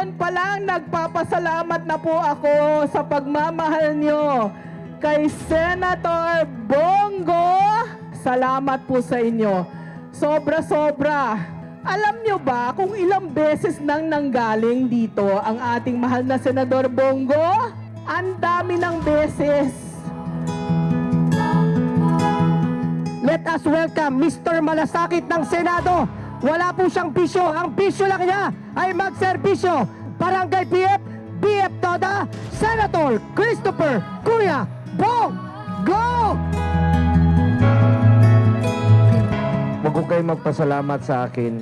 Ngayon pa lang, nagpapasalamat na po ako sa pagmamahal nyo kay Senator Bongo. Salamat po sa inyo. Sobra-sobra. Alam nyo ba kung ilang beses nang nanggaling dito ang ating mahal na Senador Bongo? Ang dami ng beses. Let us welcome Mr. Malasakit ng Senado. Wala po siyang bisyo. Ang bisyo lang niya ay magserbisyo. Barangay PF, BF Toda, Senator Christopher Kuya Bong Go! Ko kayo magpasalamat sa akin.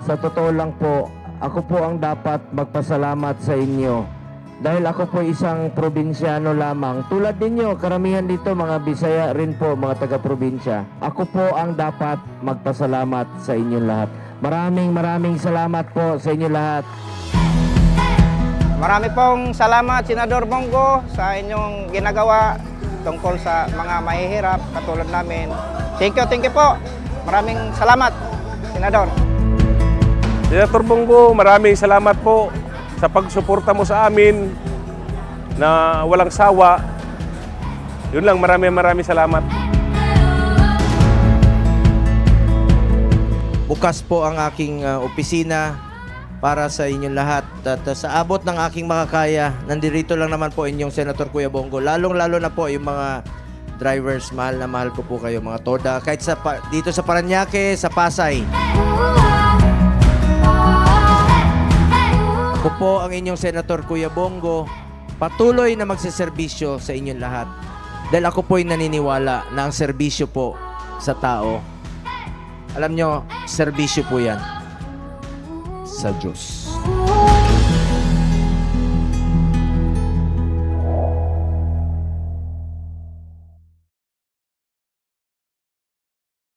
Sa totoo lang po, ako po ang dapat magpasalamat sa inyo. Dahil ako po isang probinsyano lamang. Tulad ninyo, karamihan dito mga Bisaya rin po, mga taga-probinsya. Ako po ang dapat magpasalamat sa inyong lahat. Maraming maraming salamat po sa inyo lahat. Marami pong salamat, Senador Bongo, sa inyong ginagawa tungkol sa mga mahihirap katulad namin. Thank you, thank you po. Maraming salamat, Senador. Senator Bongo, maraming salamat po sa pagsuporta mo sa amin na walang sawa. Yun lang, maraming maraming salamat. Bukas po ang aking uh, opisina para sa inyong lahat. At uh, sa abot ng aking makakaya, nandirito lang naman po inyong Senator Kuya Bongo. Lalong-lalo na po yung mga drivers, mahal na mahal ko po kayo mga toda. Kahit sa, dito sa Paranaque, sa Pasay. Ako po ang inyong Senator Kuya Bongo. Patuloy na magsiservisyo sa inyong lahat. Dahil ako po'y naniniwala na ang serbisyo po sa tao alam nyo, serbisyo po yan sa Diyos.